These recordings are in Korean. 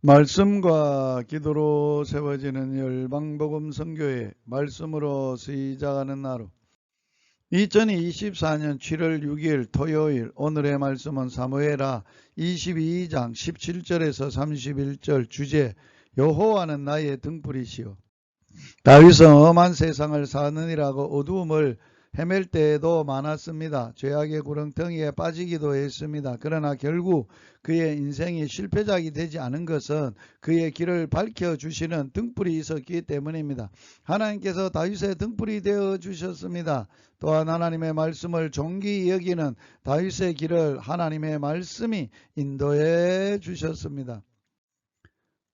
말씀과 기도로 세워지는 열방복음 선교회 말씀으로 시작하는 하루. 2024년 7월 6일 토요일 오늘의 말씀은 사무엘하 22장 17절에서 31절 주제 여호와는 나의 등불이시오. 다윗은 험한 세상을 사느니라고 어두움을 헤맬 때에도 많았습니다. 죄악의 구렁텅이에 빠지기도 했습니다. 그러나 결국 그의 인생이 실패작이 되지 않은 것은 그의 길을 밝혀주시는 등불이 있었기 때문입니다. 하나님께서 다윗의 등불이 되어 주셨습니다. 또한 하나님의 말씀을 종기 여기는 다윗의 길을 하나님의 말씀이 인도해 주셨습니다.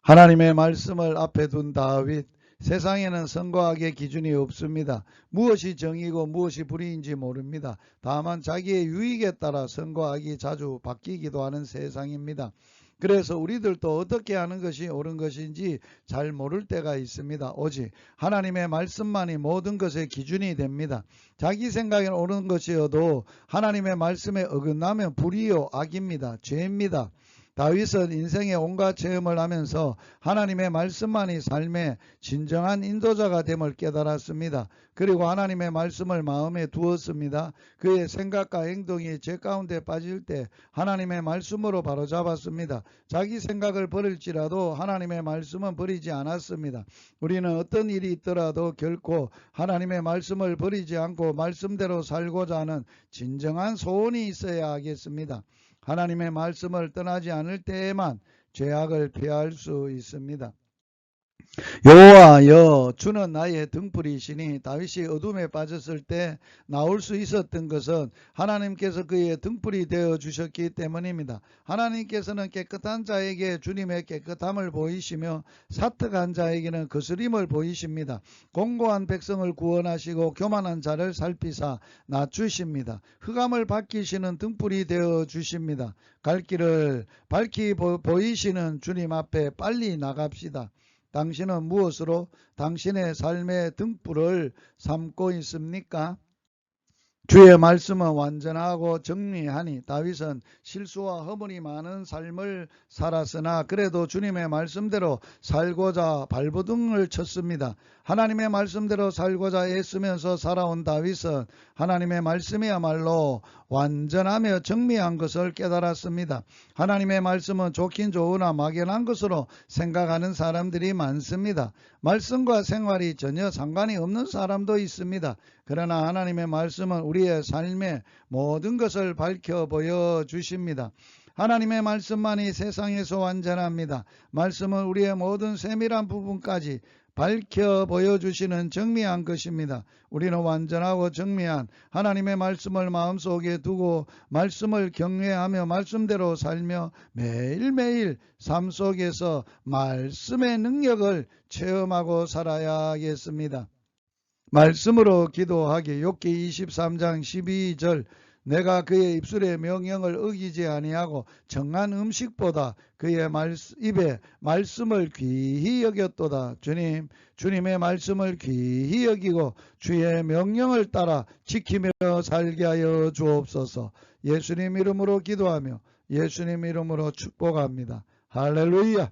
하나님의 말씀을 앞에 둔 다윗 세상에는 선과 악의 기준이 없습니다. 무엇이 정이고 무엇이 불의인지 모릅니다. 다만 자기의 유익에 따라 선과 악이 자주 바뀌기도 하는 세상입니다. 그래서 우리들도 어떻게 하는 것이 옳은 것인지 잘 모를 때가 있습니다. 오직 하나님의 말씀만이 모든 것의 기준이 됩니다. 자기 생각에 옳은 것이어도 하나님의 말씀에 어긋나면 불의요 악입니다. 죄입니다. 다윗은 인생의 온갖 체험을 하면서 하나님의 말씀만이 삶의 진정한 인도자가 됨을 깨달았습니다. 그리고 하나님의 말씀을 마음에 두었습니다. 그의 생각과 행동이 제 가운데 빠질 때 하나님의 말씀으로 바로 잡았습니다. 자기 생각을 버릴지라도 하나님의 말씀은 버리지 않았습니다. 우리는 어떤 일이 있더라도 결코 하나님의 말씀을 버리지 않고 말씀대로 살고자 하는 진정한 소원이 있어야 하겠습니다. 하나님의 말씀을 떠나지 않을 때에만 죄악을 피할 수 있습니다. 여호와여 주는 나의 등불이시니 다윗이 어둠에 빠졌을 때 나올 수 있었던 것은 하나님께서 그의 등불이 되어 주셨기 때문입니다. 하나님께서는 깨끗한 자에게 주님의 깨끗함을 보이시며 사특한 자에게는 거스림을 보이십니다. 공고한 백성을 구원하시고 교만한 자를 살피사 낮추십니다. 흑암을 밝히시는 등불이 되어 주십니다. 갈 길을 밝히 보이시는 주님 앞에 빨리 나갑시다. 당신은 무엇으로 당신의 삶의 등불을 삼고 있습니까? 주의 말씀은 완전하고 정리하니 다윗은 실수와 허물이 많은 삶을 살았으나 그래도 주님의 말씀대로 살고자 발버둥을 쳤습니다. 하나님의 말씀대로 살고자 애쓰면서 살아온 다윗은 하나님의 말씀이야말로 완전하며 정미한 것을 깨달았습니다. 하나님의 말씀은 좋긴 좋으나 막연한 것으로 생각하는 사람들이 많습니다. 말씀과 생활이 전혀 상관이 없는 사람도 있습니다. 그러나 하나님의 말씀은 우리 의 삶의 모든 것을 밝혀 보여 주십니다. 하나님의 말씀만이 세상에서 완전합니다. 말씀은 우리의 모든 세밀한 부분까지 밝혀 보여주시는 정미한 것입니다. 우리는 완전하고 정미한 하나님의 말씀을 마음속에 두고 말씀을 경외하며 말씀대로 살며 매일매일 삶 속에서 말씀의 능력을 체험하고 살아야겠습니다. 말씀으로 기도하기 욥기 23장 12절 내가 그의 입술의 명령을 어기지 아니하고 정한 음식보다 그의 말, 입에 말씀을 귀히 여겼도다. 주님, 주님의 말씀을 귀히 여기고 주의 명령을 따라 지키며 살게 하여 주옵소서. 예수님 이름으로 기도하며 예수님 이름으로 축복합니다. 할렐루야.